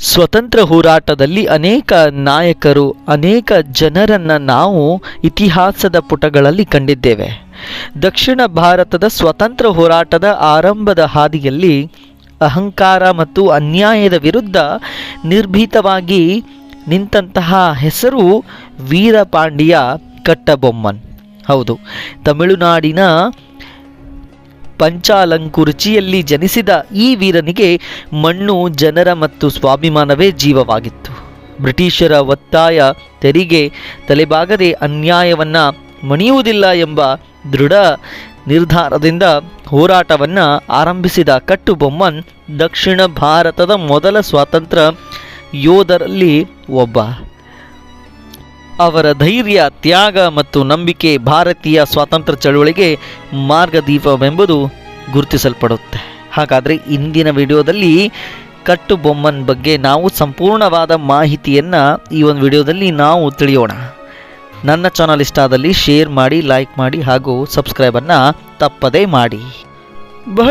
ಸ್ವತಂತ್ರ ಹೋರಾಟದಲ್ಲಿ ಅನೇಕ ನಾಯಕರು, ಅನೇಕ ಜನರನ್ನು ನಾವು ಇತಿಹಾಸದ ಪುಟಗಳಲ್ಲಿ ಕಂಡಿದ್ದೇವೆ. ದಕ್ಷಿಣ ಭಾರತದ ಸ್ವತಂತ್ರ ಹೋರಾಟದ ಆರಂಭದ ಹಾದಿಯಲ್ಲಿ ಅಹಂಕಾರ ಮತ್ತು ಅನ್ಯಾಯದ ವಿರುದ್ಧ ನಿರ್ಭೀತವಾಗಿ ನಿಂತಹ ಹೆಸರು ವೀರಪಾಂಡಿಯ ಕಟ್ಟಬೊಮ್ಮನ್. ಹೌದು, ತಮಿಳುನಾಡಿನ ಪಂಚಾಲಂಕುರುಚಿಯಲ್ಲಿ ಜನಿಸಿದ ಈ ವೀರನಿಗೆ ಮಣ್ಣು, ಜನರ ಮತ್ತು ಸ್ವಾಭಿಮಾನವೇ ಜೀವವಾಗಿತ್ತು. ಬ್ರಿಟಿಷರ ಒತ್ತಾಯ ತೆರಿಗೆ ತಲೆಬಾಗದೆ ಅನ್ಯಾಯವನ್ನು ಮಣಿಯುವುದಿಲ್ಲ ಎಂಬ ದೃಢ ನಿರ್ಧಾರದಿಂದ ಹೋರಾಟವನ್ನು ಆರಂಭಿಸಿದ ಕಟ್ಟುಬೊಮ್ಮನ್ ದಕ್ಷಿಣ ಭಾರತದ ಮೊದಲ ಸ್ವಾತಂತ್ರ್ಯ ಯೋಧರಲ್ಲಿ ಒಬ್ಬ. ಅವರ ಧೈರ್ಯ, ತ್ಯಾಗ ಮತ್ತು ನಂಬಿಕೆ ಭಾರತೀಯ ಸ್ವಾತಂತ್ರ್ಯ ಚಳುವಳಿಗೆ ಮಾರ್ಗದೀಪವೆಂಬುದು ಗುರುತಿಸಲ್ಪಡುತ್ತೆ. ಹಾಗಾದರೆ ಇಂದಿನ ವಿಡಿಯೋದಲ್ಲಿ ಕಟ್ಟು ಬೊಮ್ಮನ್ ಬಗ್ಗೆ ನಾವು ಸಂಪೂರ್ಣವಾದ ಮಾಹಿತಿಯನ್ನು ಈ ಒಂದು ವಿಡಿಯೋದಲ್ಲಿ ನಾವು ತಿಳಿಯೋಣ. ನನ್ನ ಚಾನಲ್ ಇಷ್ಟ ಆದಲ್ಲಿ ಶೇರ್ ಮಾಡಿ, ಲೈಕ್ ಮಾಡಿ ಹಾಗೂ ಸಬ್ಸ್ಕ್ರೈಬನ್ನು ತಪ್ಪದೇ ಮಾಡಿ. ಬಹಳ